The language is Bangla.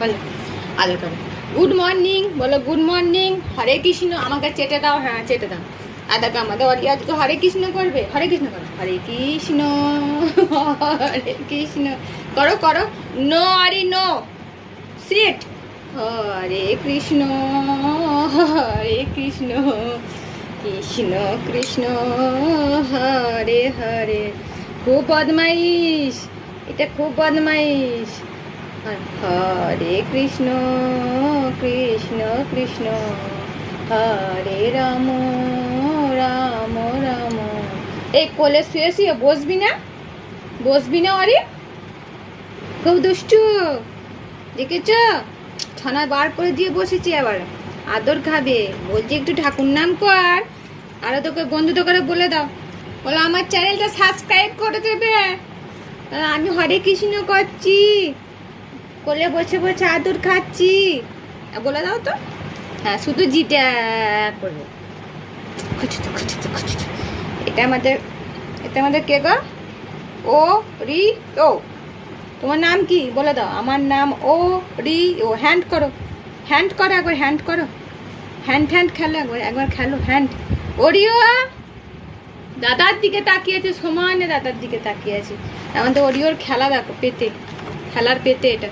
বলো। আলো করো। গুড মর্নিং বলো গুড মর্নিং হরে কৃষ্ণ, আমাকে চেটে দাও হ্যাঁ চেটে দাও। আর দেখো, আমাদের অরি আজকে হরে কৃষ্ণ করবে। হরে কৃষ্ণ করো। হরে কৃষ্ণ হরে কৃষ্ণ। করো করো। নো আরে নো সিট হরে কৃষ্ণ হরে কৃষ্ণ। কৃষ্ণ কৃষ্ণ, হরে হরে। খুব বদমাইশ। এটা খুব বদমাইশ। হরে কৃষ্ণ কৃষ্ণ কৃষ্ণ। হরে রাম রাম রাম। এই কোলে শুয়ে শুয়ে বসবি না? বসবি না অরে? খুব দুষ্টু। দেখেছ? ছানা বার করে দিয়ে বসেছি আবার। আদর খাবে। বলছি একটু ঠাকুর নাম কর। আরও তোকে বন্ধুদের করে বলে দাও। বলো, আমার চ্যানেলটা সাবস্ক্রাইব করে দেবে। আর আমি হরে কৃষ্ণ করছি। কোলে বসে বসে আদর খাচ্ছি। বলে দাও তো। হ্যাঁ শুধু জিটা করবে। এটা আমাদের এটা আমাদের কে গো? ও রি ও। তোমার নাম কি? বলে দাও। আমার নাম ও রি ও। হ্যান্ড করো। হ্যান্ড করো একবার হ্যান্ড করো। হ্যান্ড হ্যান্ড খেলো একবার একবার খেলো। Hand Oreo! দাদার দিকে তাকিয়ে আছে, সমানে দাদার দিকে তাকিয়ে আছে। আমাদের ওরিওর খেলা দেখো পেতে খেলার পেতে এটা।